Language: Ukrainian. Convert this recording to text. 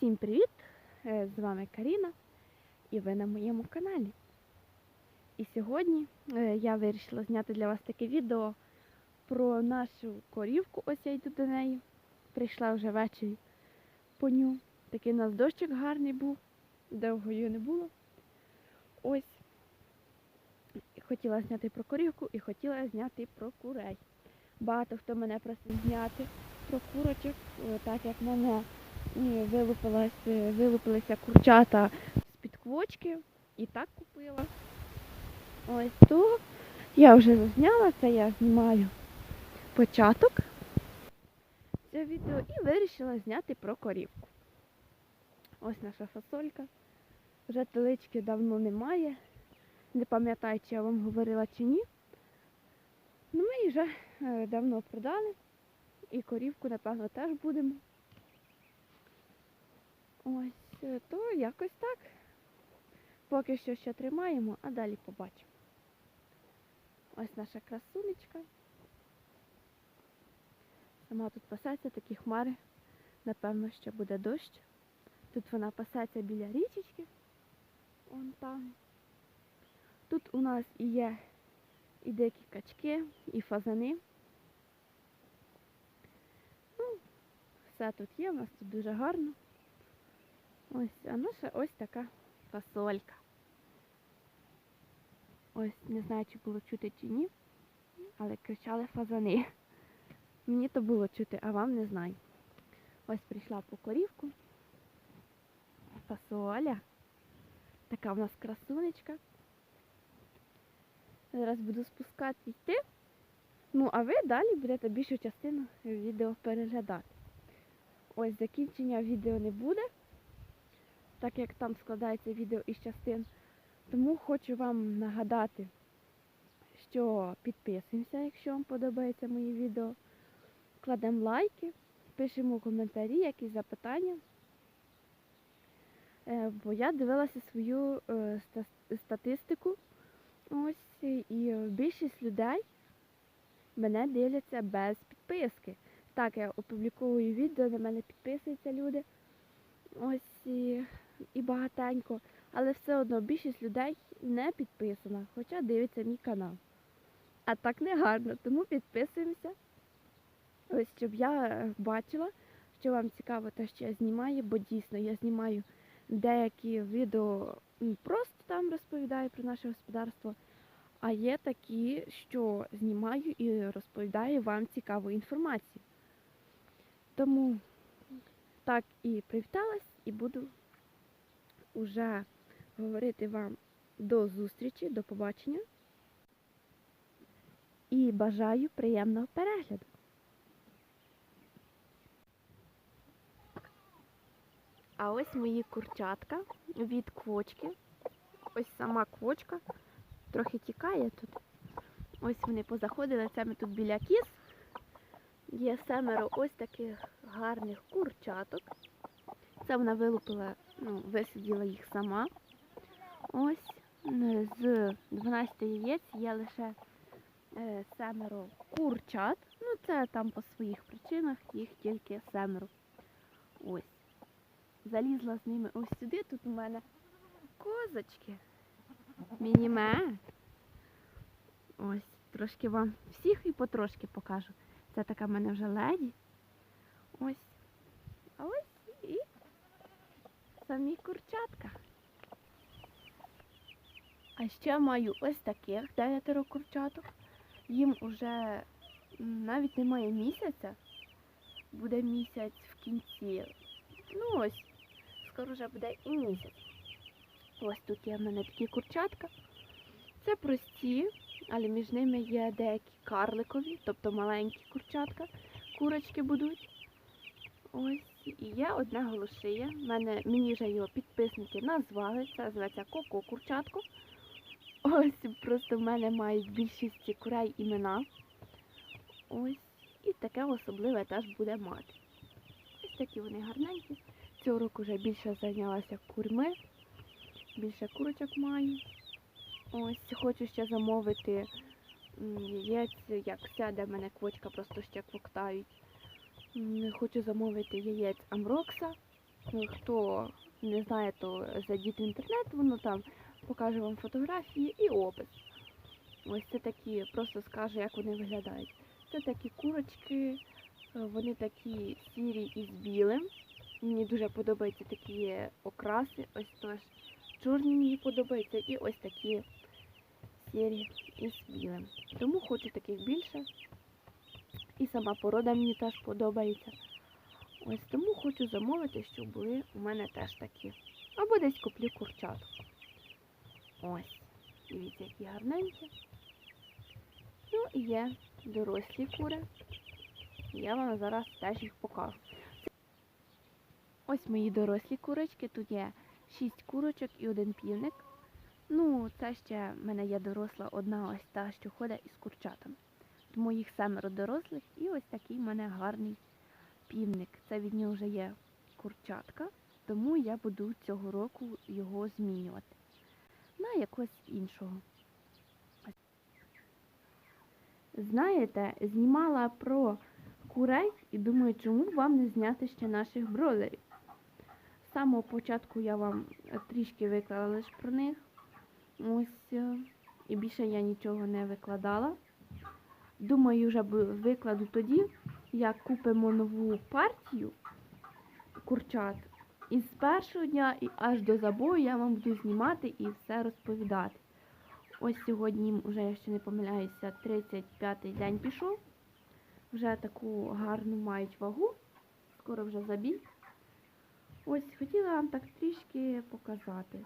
Всім привіт! Е, З вами Каріна і ви на моєму каналі. І сьогодні е, я вирішила зняти для вас таке відео про нашу корівку. Ось я йду до неї. Прийшла вже ввечері по ню. Такий у нас дощик гарний був, довго її не було. Ось хотіла зняти про корівку і хотіла зняти про курей. Багато хто мене просив зняти про курочок, е, так як мене ні, вилупилась, е, вилупилися курчата з-під квочки і так купила. Ось то я вже зазняла, це я знімаю початок цього відео і вирішила зняти про корівку. Ось наша фасолька. Вже телички давно немає. Не пам'ятаю, чи я вам говорила чи ні. Ну, ми її вже е, давно продали. І корівку, напевно, теж будемо. Ось, е, то якось так. Поки що ще тримаємо, а далі побачимо. Ось наша красунечка. Сама тут пасеться, такі хмари. Напевно, ще буде дощ. Тут вона пасеться біля річечки. Вон там. Тут у нас і є і дикі качки, і фазани. Ну, все тут є, у нас тут дуже гарно. Ось, а наша ось така фасолька. Ось, не знаю, чи було чути чи ні, але кричали фазани. Мені то було чути, а вам не знаю. Ось прийшла по корівку. Фасоля. Така в нас красунечка. Зараз буду спускати йти. Ну, а ви далі будете більшу частину відео переглядати. Ось закінчення відео не буде, так як там складається відео із частин. Тому хочу вам нагадати, що підписуємося, якщо вам подобається моє відео. Кладемо лайки, пишемо коментарі, якісь запитання. Е, Бо я дивилася свою е, статистику. Ось і більшість людей мене дивляться без підписки. Так, я опубліковую відео, на мене підписуються люди. Ось і, і багатенько. Але все одно більшість людей не підписана, хоча дивиться мій канал. А так не гарно, тому підписуємося. Ось щоб я бачила, що вам цікаво те, що я знімаю, бо дійсно я знімаю деякі відео просто там розповідаю про наше господарство. А є такі, що знімаю і розповідаю вам цікаву інформацію. Тому так і привіталась, і буду вже говорити вам до зустрічі, до побачення. І бажаю приємного перегляду. А ось мої курчатка від квочки. Ось сама квочка. Трохи тікає тут. Ось вони позаходили. Це ми тут біля кіз. Є семеро ось таких гарних курчаток. Це вона вилупила, ну, висиділа їх сама. Ось з 12 яєць є лише е, семеро курчат. Ну, це там по своїх причинах, їх тільки семеро. Ось. Залізла з ними ось сюди. Тут у мене козочки. Мініме. Ось, трошки вам всіх і потрошки покажу. Це така в мене вже леді. Ось. А ось і самі курчатка. А ще маю ось таких дев'ятеро курчаток. Їм уже навіть немає місяця. Буде місяць в кінці. Ну ось, скоро вже буде і місяць. Ось тут є в мене такі курчатка. Це прості, але між ними є деякі карликові, тобто маленькі курчатка. Курочки будуть. Є одне голошиє. Мене, мені вже його підписники назвали. Це зветься Коко Курчатко. Ось просто в мене мають більшість курей імена. Ось. І таке особливе теж буде мати. Ось такі вони гарненькі. Цього року вже більше зайнялася курми. Більше курочок маю. Ось хочу ще замовити яєць, як сяде мене квочка, просто ще квоктають. Хочу замовити яєць Амрокса. Ну, хто не знає, то зайдіть в інтернет, воно там покаже вам фотографії і опис. Ось це такі, просто скаже, як вони виглядають. Це такі курочки, е, вони такі сірі із білим. Мені дуже подобаються такі окраси, ось теж чорні мені подобаються, і ось такі сірі із білим. Тому хочу таких більше. І сама порода мені теж подобається. Ось тому хочу замовити, щоб були у мене теж такі. Або десь куплю курчат. Ось. Дивіться, які гарненькі. Ну і є дорослі кури. Я вам зараз теж їх покажу. Ось мої дорослі курочки. Тут є шість курочок і один півник. Ну, це ще в мене є доросла одна ось та, що ходить із курчатами. Тому їх семеро дорослих і ось такий в мене гарний півник. Це від нього вже є курчатка, тому я буду цього року його змінювати на якогось іншого. Знаєте, знімала про курей і думаю, чому б вам не зняти ще наших бролерів. З самого початку я вам трішки виклала лише про них. Ось е, і більше я нічого не викладала. Думаю, вже викладу тоді, як купимо нову партію курчат. І з першого дня і аж до забою я вам буду знімати і все розповідати. Ось сьогодні вже, якщо не помиляюся, 35-й день пішов. Вже таку гарну мають вагу. Скоро вже забій. Ось хотіла вам так трішки показати.